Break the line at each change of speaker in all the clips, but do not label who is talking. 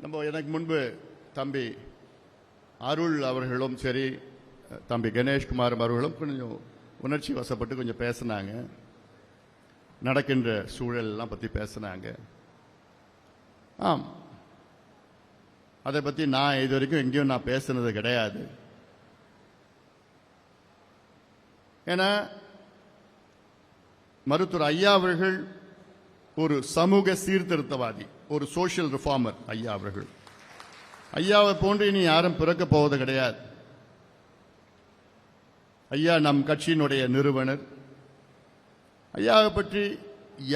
நம்ம எனக்கு முன்பு தம்பி அருள் அவர்களும் சரி தம்பி கணேஷ்குமார் அவர்களும் கொஞ்சம் உணர்ச்சி வசப்பட்டு கொஞ்சம் பேசினாங்க. நடக்கின்ற சூழலெல்லாம் பற்றி பேசினாங்க. ஆம். அதை பற்றி நான் இது வரைக்கும் எங்கேயும் நான் பேசுனது கிடையாது. ஏன்னா மருத்துவர் ஐயா அவர்கள் ஒரு சமூக சீர்திருத்தவாதி. ஒரு சோஷியல் ரிஃபார்மர் ஐயா அவர்கள். ஐயாவை போன்று இனி யாரும் பிறக்க போவது கிடையாது. ஐயா நம் கட்சியினுடைய நிறுவனர். ஐயாவை பற்றி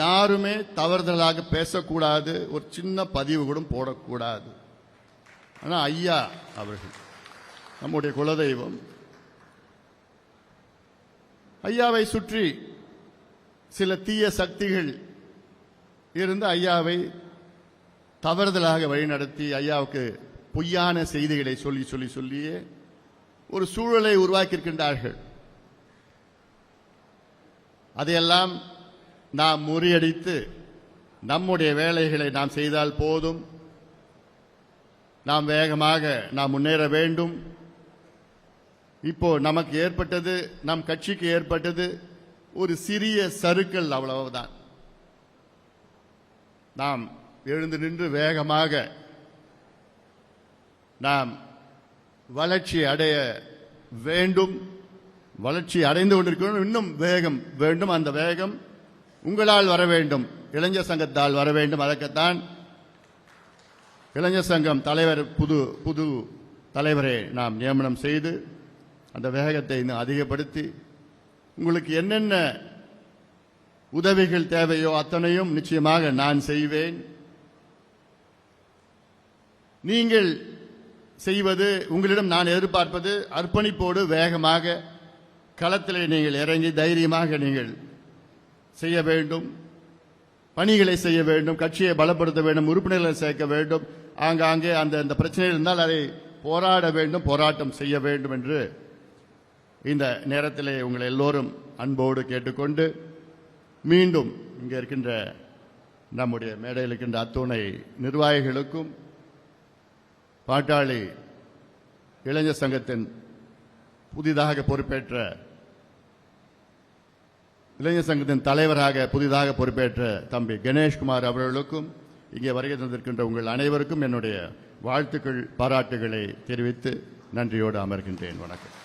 யாருமே தவறுதலாக பேசக்கூடாது ஒரு சின்ன பதிவு கூட போடக்கூடாது. ஆனால் ஐயா அவர்கள் நம்முடைய குலதெய்வம் ஐயாவை சுற்றி சில தீய சக்திகள் இருந்து ஐயாவை தவறுதலாக வழிநடத்தி ஐயாவுக்கு பொய்யான செய்திகளை சொல்லி சொல்லி சொல்லியே ஒரு சூழலை உருவாக்கியிருக்கின்றார்கள். அதையெல்லாம் நாம் முறியடித்து நம்முடைய வேலைகளை நாம் செய்தால் போதும். நாம் வேகமாக நாம் முன்னேற வேண்டும். இப்போ நமக்கு ஏற்பட்டது நம் கட்சிக்கு ஏற்பட்டது ஒரு சிறிய சருக்கள் அவ்வளவுதான். நாம் எழுந்து நின்று வேகமாக நாம் வளர்ச்சி அடைய வேண்டும். வளர்ச்சி அடைந்து கொண்டிருக்கிறோம். இன்னும் வேகம் வேண்டும். அந்த வேகம் உங்களால் வர வேண்டும். இளைஞர் சங்கத்தால் வர வேண்டும். அதற்குத்தான் இளைஞர் சங்கம் தலைவர் புது புது தலைவரை நாம் நியமனம் செய்து அந்த வேகத்தை இன்னும் அதிகப்படுத்தி உங்களுக்கு என்னென்ன உதவிகள் தேவையோ அத்தனையும் நிச்சயமாக நான் செய்வேன். நீங்கள் செய்வது உங்களிடம் நான் எதிர்பார்ப்பது அர்ப்பணிப்போடு வேகமாக களத்தில் நீங்கள் இறங்கி தைரியமாக நீங்கள் செய்ய வேண்டும். பணிகளை செய்ய வேண்டும். கட்சியை பலப்படுத்த வேண்டும். உறுப்பினர்களை சேர்க்க வேண்டும். ஆங்காங்கே அந்த அந்த பிரச்சனை இருந்தால் அதை போராட வேண்டும் போராட்டம் செய்ய வேண்டும் என்று இந்த நேரத்திலே உங்களை எல்லோரும் அன்போடு கேட்டுக்கொண்டு மீண்டும் இங்கே இருக்கின்ற நம்முடைய மேடையில் இருக்கின்ற அத்துணை நிர்வாகிகளுக்கும் பாட்டாளி இளைஞர் சங்கத்தின் புதிதாக பொறுப்பேற்ற இளைஞர் சங்கத்தின் தலைவராக புதிதாக பொறுப்பேற்ற தம்பி கணேஷ்குமார் அவர்களுக்கும் இங்கே வருகை தந்திருக்கின்ற உங்கள் அனைவருக்கும் என்னுடைய வாழ்த்துக்கள் பாராட்டுகளை தெரிவித்து நன்றியோடு அமர்கின்றேன். வணக்கம்.